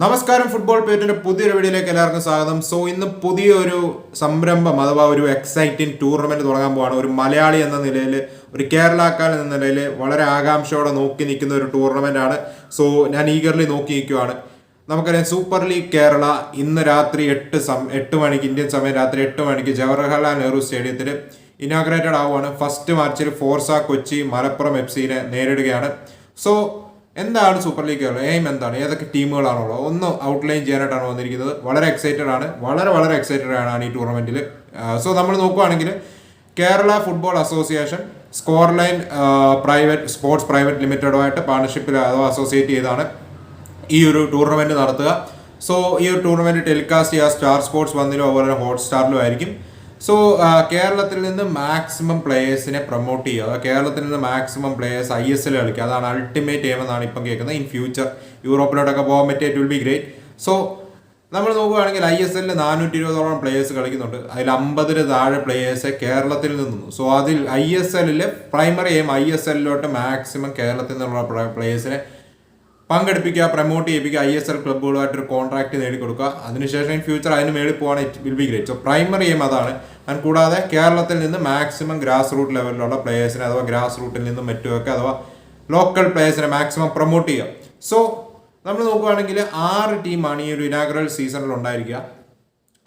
നമസ്കാരം ഫുട്ബോൾ പേറ്റിന്റെ പുതിയൊരു വീഡിയോയിലേക്ക് എല്ലാവർക്കും സ്വാഗതം. സോ ഇന്ന് പുതിയൊരു സംരംഭം അഥവാ ഒരു എക്സൈറ്റിംഗ് ടൂർണമെന്റ് തുടങ്ങാൻ പോവാണ്. ഒരു മലയാളി എന്ന നിലയിൽ ഒരു കേരളക്കാരൻ എന്ന നിലയിൽ വളരെ ആകാംക്ഷയോടെ നോക്കി നിൽക്കുന്ന ഒരു ടൂർണമെന്റ് ആണ്. സോ ഞാൻ ഈഗർലി നോക്കി നിൽക്കുവാണ്. നമുക്കറിയാം സൂപ്പർ ലീഗ് കേരള ഇന്ന് രാത്രി എട്ട് സം എട്ട് മണിക്ക് ഇന്ത്യൻ സമയം രാത്രി എട്ട് മണിക്ക് ജവഹർലാൽ നെഹ്റു സ്റ്റേഡിയത്തിൽ ഇനാഗ്രേറ്റഡ് ആവുകയാണ് ഫസ്റ്റ് മാർച്ചിൽ ഫോർസ കൊച്ചി മലപ്പുറം എഫ് സിനെ നേരിടുകയാണ്. സോ എന്താണ് സൂപ്പർ ലീഗ് ഉള്ളത് എയിം എന്താണ്? ഏതൊക്കെ ടീമുകളാണുള്ളത്? ഒന്ന് ഔട്ട്ലൈൻ ചെയ്യാനായിട്ടാണ് വന്നിരിക്കുന്നത്. വളരെ എക്സൈറ്റഡ് ആണ്. വളരെ വളരെ എക്സൈറ്റഡ് ആണ് ഈ ടൂർണമെന്റിൽ സോ നമ്മൾ നോക്കുകയാണെങ്കിൽ Kerala football association score line private sports private ലിമിറ്റഡുമായിട്ട് പാർട്ണർഷിപ്പിൽ അഥവാ അസോസിയേറ്റ് ചെയ്താണ് ഈ ഒരു ടൂർണമെന്റ് നടത്തുക. സോ ഈ ഒരു ടൂർണമെന്റ് ടെലികാസ്റ്റ് ചെയ്യുക സ്റ്റാർ സ്പോർട്സ് വന്നിലും അതുപോലെ ഹോട്ട്സ്റ്റാറിലും ആയിരിക്കും. സോ കേരളത്തിൽ നിന്ന് മാക്സിമം പ്ലേയേഴ്സിനെ പ്രൊമോട്ട് ചെയ്യുക. കേരളത്തിൽ നിന്ന് maximum players I S L കളിക്കുക. അതാണ് അൾട്ടിമേറ്റ് എയിം എന്നാണ് ഇപ്പം കേൾക്കുന്നത്. ഇൻ ഫ്യൂച്ചർ യൂറോപ്പിലോട്ടൊക്കെ പോകാൻ പറ്റിയ it will be great so നമ്മൾ നോക്കുകയാണെങ്കിൽ ഐ എസ് എല്ലിൽ നാനൂറ്റി ഇരുപതോളം പ്ലേയേഴ്സ് കളിക്കുന്നുണ്ട്. അതിൽ അമ്പതിന് താഴെ പ്ലേയേഴ്സ് കേരളത്തിൽ നിന്നും സോ അതിൽ ഐ എസ് എല്ലിൽ പ്രൈമറി എയിം ഐ എസ് എല്ലിലോട്ട് മാക്സിമം കേരളത്തിൽ നിന്നുള്ള പ്ലേയേഴ്സിനെ പങ്കെടുപ്പിക്കുക പ്രൊമോട്ട് ചെയ്യിപ്പിക്കുക ഐ എസ് എൽ ക്ലബ്ബുകളുമായിട്ടൊരു കോൺട്രാക്ട് നേടിക്കൊടുക്കുക. അതിനുശേഷം ഇൻ ഫ്യൂച്ചർ അതിന് മേളിൽ പോകാൻ it will be great so primary aim അതാണ്. ആൻഡ് കൂടാതെ കേരളത്തിൽ നിന്ന് മാക്സിമം ഗ്രാസ് റൂട്ട് ലെവലിലുള്ള പ്ലേയേഴ്സിനെ അഥവാ ഗ്രാസ് റൂട്ടിൽ നിന്നും മറ്റുമൊക്കെ അഥവാ ലോക്കൽ പ്ലേയേഴ്സിനെ മാക്സിമം പ്രൊമോട്ട് ചെയ്യുക. സോ നമ്മൾ നോക്കുകയാണെങ്കിൽ ആറ് ടീമാണ് ഈ ഒരു ഇനാഗ്രൽ സീസണിൽ ഉണ്ടായിരിക്കുക.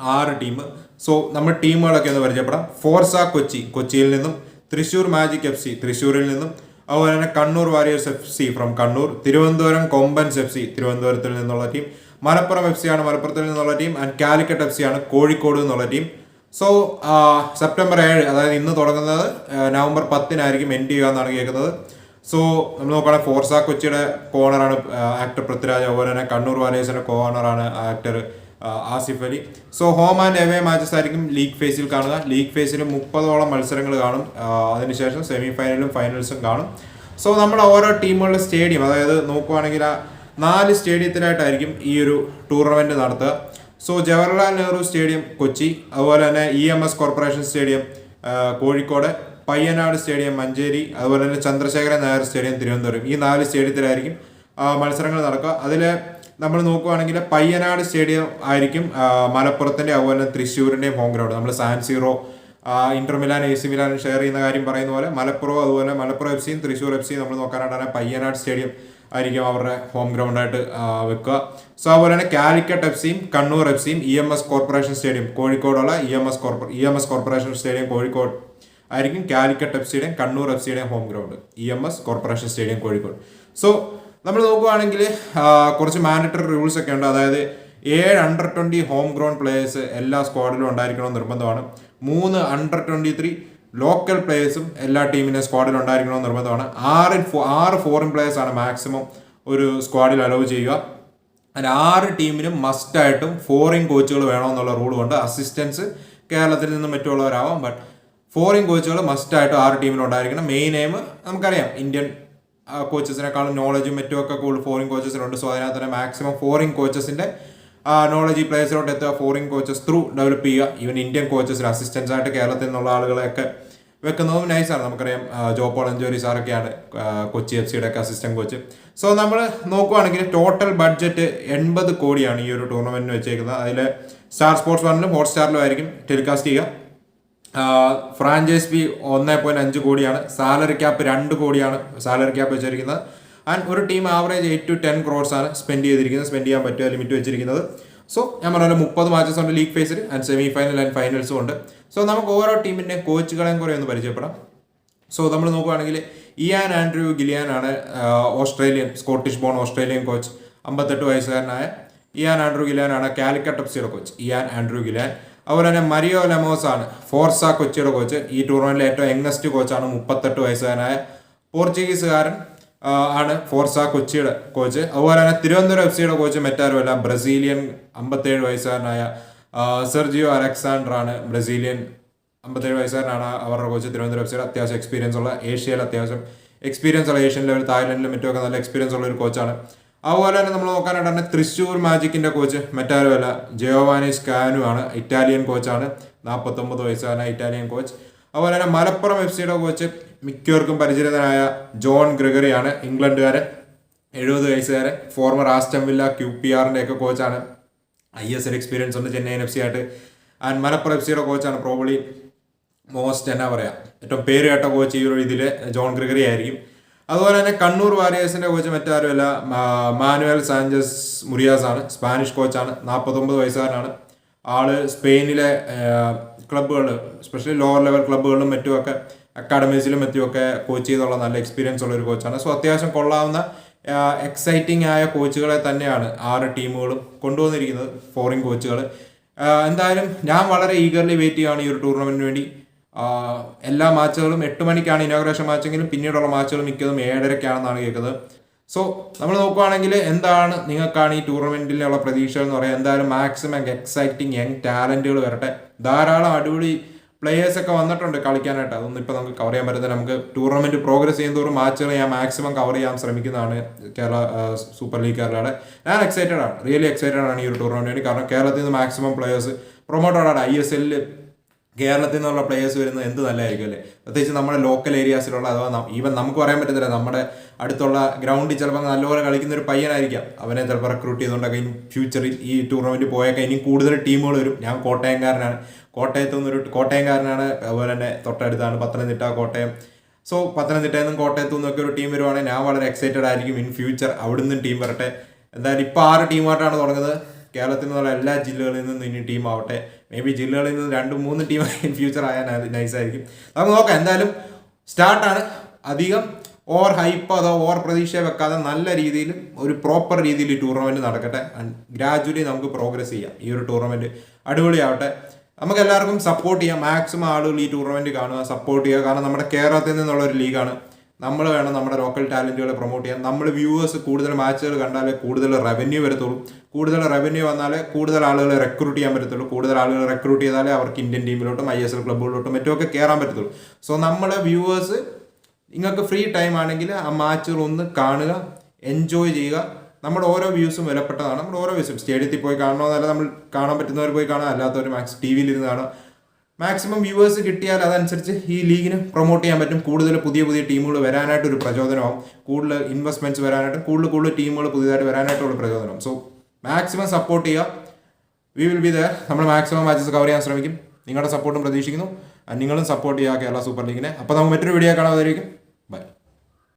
ആറ് ടീം. സോ നമ്മൾ ടീമുകളൊക്കെ ഒന്ന് പരിചയപ്പെടാം. ഫോർസ കൊച്ചി. കൊച്ചിയിൽ നിന്നും തൃശ്ശൂർ മാജിക് എഫ് സി തൃശ്ശൂരിൽ നിന്നും അതുപോലെ തന്നെ Kannur warriors F C from Kannur Thiruvananthapuram Kombans F C തിരുവനന്തപുരത്തിൽ നിന്നുള്ള ടീം മലപ്പുറം എഫ് സി ആണ് മലപ്പുറത്തിൽ നിന്നുള്ള team and Calicut F C ആണ് കോഴിക്കോട് എന്നുള്ള ടീം സോ സെപ്റ്റംബർ ഏഴ് അതായത് ഇന്ന് തുടങ്ങുന്നത് നവംബർ പത്തിനായിരിക്കും എൻഡ് ചെയ്യുക എന്നാണ് കേൾക്കുന്നത്. സോ നമ്മൾ നോക്കുകയാണെങ്കിൽ ഫോർസ കൊച്ചിയുടെ കോണറാണ് ആക്ടർ പൃഥ്വിരാജ് അതുപോലെ തന്നെ കണ്ണൂർ വാരിയേഴ്സിന്റെ കോണറാണ് actor Asif Ali. So home and away matches ആയിരിക്കും ലീഗ് ഫേസിൽ കാണുക. ലീഗ് ഫേസിൽ മുപ്പതോളം മത്സരങ്ങൾ കാണും. അതിനുശേഷം സെമി ഫൈനലും ഫൈനൽസും കാണും. സോ നമ്മുടെ ഓരോ ടീമുകളുടെ സ്റ്റേഡിയം അതായത് നോക്കുവാണെങ്കിൽ ആ നാല് സ്റ്റേഡിയത്തിലായിട്ടായിരിക്കും ഈ ഒരു ടൂർണമെന്റ് നടത്തുക. So Jawaharlal Nehru stadium Kochi. അതുപോലെ തന്നെ E M S corporation stadium Kozhikode. Payyanad stadium Manjeri. അതുപോലെ തന്നെ ചന്ദ്രശേഖരൻ നായർ സ്റ്റേഡിയം തിരുവനന്തപുരം. ഈ നാല് സ്റ്റേഡിയത്തിലായിരിക്കും മത്സരങ്ങൾ നടക്കുക. അതിൽ നമ്മൾ നോക്കുവാണെങ്കിൽ പയ്യനാട് സ്റ്റേഡിയം ആയിരിക്കും മലപ്പുറത്തിന്റെ അതുപോലെ തന്നെ തൃശ്ശൂരിന്റെയും ഹോം ഗ്രൗണ്ട് നമ്മൾ San Siro Inter Milan A C Milan share ചെയ്യുന്ന കാര്യം പറയുന്ന പോലെ മലപ്പുറം അതുപോലെ മലപ്പുറം എഫ് സിയും തൃശ്ശൂർ എഫ് സിയും നമ്മൾ നോക്കാനായിട്ടാണ് പയ്യനാട് സ്റ്റേഡിയം ആയിരിക്കും അവരുടെ ഹോം ഗ്രൗണ്ടായിട്ട് വെക്കുക. സോ അതുപോലെ തന്നെ കാലിക്കറ്റ് എഫ് സിയും കണ്ണൂർ എഫ് സിയും E M S corporation stadium കോഴിക്കോടുള്ള E M S corpora E M S corporation stadium Kozhikode ആയിരിക്കും കാലിക്കറ്റ് എഫ് സിയുടെയും Kannur F സിയുടെയും home ground E M S corporation stadium Kozhikode. So നമ്മൾ നോക്കുവാണെങ്കിൽ കുറച്ച് മാൻഡറ്ററി റൂൾസ് ഒക്കെ ഉണ്ട്. അതായത് ഏഴ് under twenty home ground players എല്ലാ സ്ക്വാഡിലും ഉണ്ടായിരിക്കണം നിർബന്ധമാണ്. മൂന്ന് അണ്ടർ ട്വന്റി ത്രീ ലോക്കൽ പ്ലേയേഴ്സും എല്ലാ ടീമിന്റെ സ്ക്വാഡിൽ ഉണ്ടായിരിക്കണം നിർബന്ധമാണ്. ആറ് ആറ് ഫോറിൻ പ്ലേയേഴ്സ് ആണ് മാക്സിമം ഒരു സ്ക്വാഡിൽ അലോവ് ചെയ്യുക. അതിൽ ആറ് ടീമിനും മസ്റ്റായിട്ടും ഫോറിൻ കോച്ചുകൾ വേണമെന്നുള്ള റൂളുമുണ്ട് അസിസ്റ്റൻസ് കേരളത്തിൽ നിന്നും മറ്റുള്ളവരാവാം. ബട്ട് ഫോറിൻ കോച്ചുകൾ മസ്റ്റായിട്ടും ആറ് ടീമിനുണ്ടായിരിക്കണം മെയിൻ എയിം നമുക്കറിയാം. ഇന്ത്യൻ കോച്ചസിനെക്കാളും നോളജും മറ്റുമൊക്കെ കൂടുതൽ ഫോറിൻ കോച്ചസിനുണ്ട് സോ അതിനകത്ത് തന്നെ മാക്സിമം ഫോറിൻ കോച്ചസിന്റെ നോളജ് ഈ പ്ലേയേഴ്സിലോട്ട് എത്തുക ഫോറിൻ കോച്ചസ് ത്രൂ ഡെവലപ്പ് ചെയ്യുക. ഈവൻ ഇന്ത്യൻ കോച്ചസിന് അസിസ്റ്റൻസ് ആയിട്ട് കേരളത്തിൽ നിന്നുള്ള ആളുകളെയൊക്കെ വെക്കുന്നതും നൈസാണ് നമുക്കറിയാം ജോ പോൾ അഞ്ചോരി സാറൊക്കെയാണ് കൊച്ചി എഫ് സിയുടെ ഒക്കെ അസിസ്റ്റന്റ് കോച്ച് സോ നമ്മൾ നോക്കുവാണെങ്കിൽ ടോട്ടൽ ബഡ്ജറ്റ് എൺപത് കോടിയാണ് ഈ ഒരു ടൂർണമെന്റിന് വെച്ചേക്കുന്നത്. അതിൽ സ്റ്റാർ സ്പോർട്സ് വണ്ണിലും ഹോട്ട്സ്റ്റാറിലും ആയിരിക്കും ടെലികാസ്റ്റ് ചെയ്യുക. ഫ്രാഞ്ചൈസ് ഫീ ഒന്ന് പോയിന്റ് അഞ്ച് കോടിയാണ്. സാലറി ക്യാപ്പ് രണ്ട് കോടിയാണ് സാലറി ക്യാപ്പ് വെച്ചിരിക്കുന്നത്. ആൻഡ് ഒരു team average eight to ten crores ആണ് സ്പെൻഡ് ചെയ്തിരിക്കുന്നത്. സ്പെൻഡ് ചെയ്യാൻ പറ്റുക ലിമിറ്റ് വെച്ചിരിക്കുന്നത്. സോ ഞാൻ പറഞ്ഞ മുപ്പത് മാച്ചസ് ഉണ്ട് ലീഗ് ഫേസിൽ ആൻഡ് സെമി ഫൈനൽ ആൻഡ് ഫൈനൽസും ഉണ്ട്. സോ നമുക്ക് ഓരോ ടീമിന്റെ കോച്ചുകളെയും കുറേ ഒന്ന് പരിചയപ്പെടാം. സോ നമ്മൾ നോക്കുകയാണെങ്കിൽ ഇയാൻ ആൻഡ്രൂ ഗിലിയാൻ ആണ് Australian Scottish born Australian coach അമ്പത്തെട്ട് വയസ്സുകാരനായ ഇയാൻ ആൻഡ്രൂ ഗിലിയാൻ ആണ് കാലിക്കറ്റ് എഫ് സിയുടെ കോച്ച് ഇയാൻ ആൻഡ്രൂ ഗിലിയാൻ അതുപോലെ തന്നെ മരിയോ ലെമോസ് ആണ്. ഫോർസ കൊച്ചിയുടെ കോച്ച് ഈ ടൂർണമെന്റിലെ ഏറ്റവും യങ്സ്റ്റ് കോച്ചാണ് മുപ്പത്തെട്ട് വയസ്സുകാരനായ പോർച്ചുഗീസുകാരൻ ആണ് ഫോർസ കൊച്ചിയുടെ കോച്ച് അതുപോലെ തന്നെ തിരുവനന്തപുരം എഫ് സിയുടെ കോച്ച് മറ്റാരുമല്ല ബ്രസീലിയൻ അമ്പത്തേഴ് വയസ്സുകാരനായ സെർജിയോ അലക്സാണ്ടർ ആണ് ബ്രസീലിയൻ അമ്പത്തേഴ് വയസ്സുകാരനാണ് അവരുടെ കോച്ച് തിരുവനന്തപുരം എഫ് സിയുടെ അത്യാവശ്യം എക്സ്പീരിയൻസ് ഉള്ള ഏഷ്യയിൽ അത്യാവശ്യം എക്സ്പീരിയൻസ് ഉള്ള ഏഷ്യൻ ലെവൽ തായ്ലൻഡിലും മറ്റുമൊക്കെ നല്ല എക്സ്പീരിയൻസ് ഉള്ള ഒരു കോച്ചാണ് അതുപോലെ തന്നെ നമ്മൾ നോക്കാനായിട്ട് തന്നെ തൃശ്ശൂർ മാജിക്കിന്റെ കോച്ച് മറ്റാരുമല്ല ജയോവാനി സ്കാനു ആണ് ഇറ്റാലിയൻ കോച്ചാണ് നാൽപ്പത്തൊമ്പത് വയസ്സാണ് ഇറ്റാലിയൻ കോച്ച്. അതുപോലെ തന്നെ മലപ്പുറം എഫ് സിയുടെ കോച്ച് മിക്കവർക്കും പരിചിതനായ ജോൺ ഗ്രിഗറിയാണ് ഇംഗ്ലണ്ടുകാരൻ എഴുപത് വയസ്സുകാരൻ former Aston Villa Q P ആറിന്റെ ഒക്കെ കോച്ചാണ്. ഐ എസ് എൽ എക്സ്പീരിയൻസ് ഉണ്ട് ചെന്നൈ എഫ് സി ആയിട്ട്. ആൻഡ് മലപ്പുറം എഫ് സിയുടെ കോച്ചാണ് പ്രോബ്ലി മോസ്റ്റ് എന്നാ പറയാ ഏറ്റവും പേര് കേട്ട കോച്ച് ഈ ഒരു ഇതിൽ ജോൺ ഗ്രിഗറി ആയിരിക്കും അതുപോലെ തന്നെ കണ്ണൂർ വാരിയേഴ്സിന്റെ കോച്ച് മറ്റാരുമല്ല മാനുവൽ സാഞ്ചസ് മുറിയാസ് ആണ് സ്പാനിഷ് കോച്ചാണ് നാൽപ്പത്തൊമ്പത് വയസ്സുകാരനാണ്. ആൾ സ്പെയിനിലെ ക്ലബ്ബുകൾ സ്പെഷ്യലി ലോവർ ലെവൽ ക്ലബ്ബുകളിലും മറ്റുമൊക്കെ അക്കാഡമീസിലും മറ്റുമൊക്കെ കോച്ച് ചെയ്തുള്ള നല്ല എക്സ്പീരിയൻസ് ഉള്ള ഒരു കോച്ചാണ് സോ അത്യാവശ്യം കൊള്ളാവുന്ന എക്സൈറ്റിംഗ് ആയ കോച്ചുകളെ തന്നെയാണ് ആറ് ടീമുകളും കൊണ്ടുവന്നിരിക്കുന്നത് ഫോറിൻ കോച്ചുകൾ എന്തായാലും ഞാൻ വളരെ ഈഗർലി വെയിറ്റ് ചെയ്യുകയാണ് ഈ ഒരു ടൂർണമെന്റിന് വേണ്ടി. എല്ലാ മാച്ചുകളും എട്ട് മണിക്കാണ് ഇനോഗ്രേഷൻ മാച്ചെങ്കിലും പിന്നീടുള്ള മാച്ചുകൾ മിക്കതും ഏഴരയ്ക്കാണെന്നാണ് കേൾക്കുന്നത്. സോ നമ്മൾ നോക്കുവാണെങ്കിൽ എന്താണ് നിങ്ങൾക്കാണ് ഈ ടൂർണമെന്റിലുള്ള പ്രതീക്ഷകൾ എന്ന് പറയാം എന്തായാലും മാക്സിമം എക്സൈറ്റിംഗ് യങ് ടാലന്റുകൾ വരട്ടെ. ധാരാളം അടിപൊളി പ്ലേയേഴ്സ് ഒക്കെ വന്നിട്ടുണ്ട് കളിക്കാനായിട്ട്. അതൊന്നും ഇപ്പൊ നമുക്ക് കവർ ചെയ്യാൻ പറ്റത്തില്ല. നമുക്ക് ടൂർണമെന്റ് പ്രോഗ്രസ് ചെയ്യുന്നതോറും മാച്ചുകൾ ഞാൻ മാക്സിമം കവർ ചെയ്യാൻ ശ്രമിക്കുന്നതാണ് കേരള സൂപ്പർ ലീഗ് കേരളയുടെ. ഞാൻ എക്സൈറ്റഡ് ആണ്. റിയലി എക്സൈറ്റഡ് ആണ് ഈ ഒരു ടൂർണമെന്റ് വേണ്ടി കാരണം കേരളത്തിൽ നിന്ന് maximum players promote I S എല്ലിൽ കേരളത്തിൽ നിന്നുള്ള പ്ലേയേഴ്സ് വരുന്നത് എന്ത് നല്ലതായിരിക്കും അല്ലേ? പ്രത്യേകിച്ച് നമ്മുടെ ലോക്കൽ ഏരിയാസിലുള്ള അഥവാ ഈവൻ നമുക്ക് പറയാൻ പറ്റത്തില്ല നമ്മുടെ അടുത്തുള്ള ഗ്രൗണ്ടിൽ ചിലപ്പോൾ നല്ലപോലെ കളിക്കുന്ന ഒരു പയ്യനായിരിക്കാം. അവനെ ചിലപ്പോൾ റിക്രൂട്ട് ചെയ്തുകൊണ്ടൊക്കെ ഇനി ഫ്യൂച്ചറിൽ ഈ ടൂർണമെന്റ് പോയൊക്കെ ഇനി കൂടുതൽ ടീമുകൾ വരും. ഞാൻ കോട്ടയംകാരനാണ്. കോട്ടയത്തു നിന്നൊരു കോട്ടയംകാരനാണ്. അതുപോലെ തന്നെ തൊട്ടടുത്താണ് പത്തനംതിട്ട കോട്ടയം. സോ പത്തനംതിട്ടയിൽ നിന്നും കോട്ടയത്തു നിന്നൊക്കെ ഒരു ടീം വരുവാണെങ്കിൽ ഞാൻ വളരെ എക്സൈറ്റഡ് ആയിരിക്കും ഇൻ ഫ്യൂച്ചർ അവിടുന്ന് ടീം വരട്ടെ. എന്തായാലും ഇപ്പോൾ ആറ് ടീമായിട്ടാണ് തുടങ്ങുന്നത്. കേരളത്തിൽ നിന്നുള്ള എല്ലാ ജില്ലകളിൽ നിന്നും ഇനി ടീം ആവട്ടെ. മേ ബി ജില്ലകളിൽ നിന്ന് രണ്ടും മൂന്ന് ടീം ഇൻ ഫ്യൂച്ചർ ആയാൽ നൈസ് ആയിരിക്കും. നമുക്ക് നോക്കാം. എന്തായാലും സ്റ്റാർട്ടാണ് അധികം ഓവർ ഹൈപ്പ് അതോ ഓവർ പ്രതീക്ഷ വെക്കാതെ നല്ല രീതിയിൽ ഒരു പ്രോപ്പർ രീതിയിൽ ഈ ടൂർണമെന്റ് നടക്കട്ടെ. ഗ്രാജുവലി നമുക്ക് പ്രോഗ്രസ് ചെയ്യാം. ഈ ഒരു ടൂർണമെന്റ് അടിപൊളിയാവട്ടെ. നമുക്ക് എല്ലാവർക്കും സപ്പോർട്ട് ചെയ്യാം. മാക്സിമം ആളുകൾ ഈ ടൂർണമെന്റ് കാണുക സപ്പോർട്ട് ചെയ്യുക. കാരണം നമ്മുടെ കേരളത്തിൽ നിന്നുള്ള ഒരു ലീഗാണ് നമ്മൾ വേണം നമ്മുടെ ലോക്കൽ ടാലന്റുകളെ പ്രൊമോട്ട് ചെയ്യാൻ. നമ്മൾ വ്യൂവേഴ്സ് കൂടുതൽ മാച്ചുകൾ കണ്ടാലേ കൂടുതൽ റവന്യൂ വരത്തുള്ളൂ. കൂടുതൽ റവന്യൂ വന്നാലേ കൂടുതൽ ആളുകളെ റെക്രൂട്ട് ചെയ്യാൻ പറ്റത്തുള്ളൂ. കൂടുതൽ ആളുകൾ റെക്രൂട്ട് ചെയ്താലേ അവർക്ക് ഇന്ത്യൻ ടീമിലോട്ടും ഐ എസ് എൽ ക്ലബ്ബുകളിലോട്ടും മറ്റുമൊക്കെ കയറാൻ പറ്റത്തുള്ളൂ. സോ നമ്മുടെ വ്യൂവേഴ്സ് നിങ്ങൾക്ക് ഫ്രീ ടൈം ആണെങ്കിൽ ആ മാച്ചുകൾ ഒന്ന് കാണുക എൻജോയ് ചെയ്യുക. നമ്മുടെ ഓരോ വ്യൂസും വിലപ്പെട്ടതാണ്. നമ്മുടെ ഓരോ വ്യൂസും സ്റ്റേഡിയത്തിൽ പോയി കാണണമെന്നല്ല നമ്മൾ കാണാൻ പറ്റുന്നവർ പോയി കാണാം അല്ലാത്തവർ മാക്സ് ടി വിയിലിരുന്ന് കാണാം മാക്സിമം വ്യൂവേഴ്സ് കിട്ടിയാൽ അതനുസരിച്ച് ഈ ലീഗിന് പ്രൊമോട്ട് ചെയ്യാൻ പറ്റും. കൂടുതൽ പുതിയ പുതിയ ടീമുകൾ വരാനായിട്ട് ഒരു പ്രചോദനമാവും. കൂടുതൽ ഇൻവെസ്റ്റ്മെന്റ്സ് വരാനായിട്ടും കൂടുതൽ കൂടുതൽ ടീമുകൾ പുതിയതായിട്ട് വരാനായിട്ടുള്ള പ്രചോദനം സോ മാക്സിമം സപ്പോർട്ട് ചെയ്യുക. വി വിൽ ബി ദർ നമ്മൾ മാക്സിമം മാച്ചസ് കവർ ചെയ്യാൻ ശ്രമിക്കും. നിങ്ങളുടെ സപ്പോർട്ടും പ്രതീക്ഷിക്കുന്നു. നിങ്ങളും സപ്പോർട്ട് ചെയ്യുക കേരള സൂപ്പർ ലീഗിനെ അപ്പോൾ നമുക്ക് മറ്റൊരു വീഡിയോ കാണാതായിരിക്കും